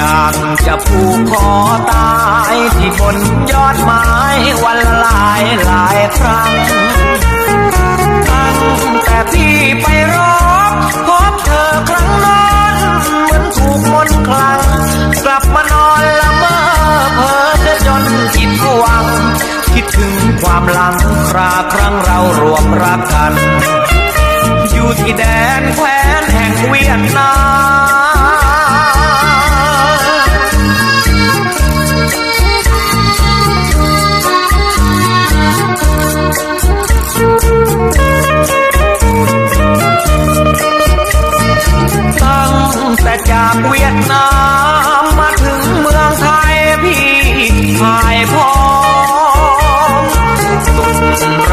อยากจะผูกคอตายที่บนยอดไม้วันหลายหลายครั้งตั้งแต่พี่ไปรบพบเธอครั้งนั้นเหมือนถูกมนต์คลัง กลับมานอนละเมอเพ้อเสียจนจิตหวัง คิดถึงความหลังคราครั้งเรารวมรักกัน อยู่ที่แดนแคว้นแห่งเวียดนาม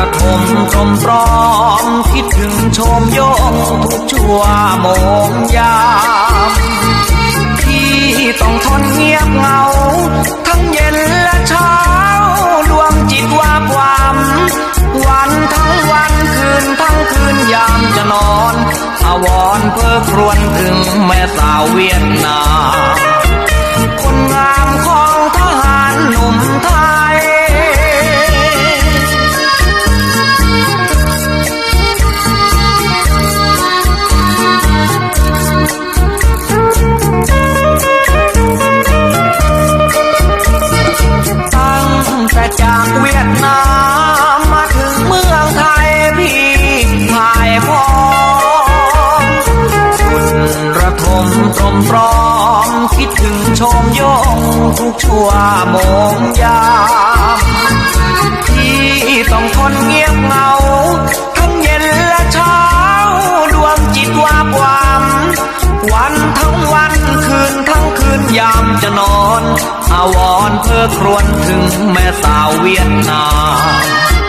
ระทมตรมตรอม คิดถึงชมยงทุกชั่วโมงยามพี่ต้องทนเงียบเหงา ทั้งเย็นและเช้าดวงจิตว่าความวันทั้งวันคืนทั้งคืนยามจะนอนอาวรเพ้อครวญถึงแม่สาวเวียดนาม มตรมตรอม คิดถึงชมยงทุกชั่วโมงยามพี่ต้องทนเงียบเหงา ทั้งเย็นและเช้า ดวงจิตว่าความวันทั้งวันคืนทั้งคืนยามจะนอนอาวรเพื่อครวญถึงแม่สาวเวียดนาม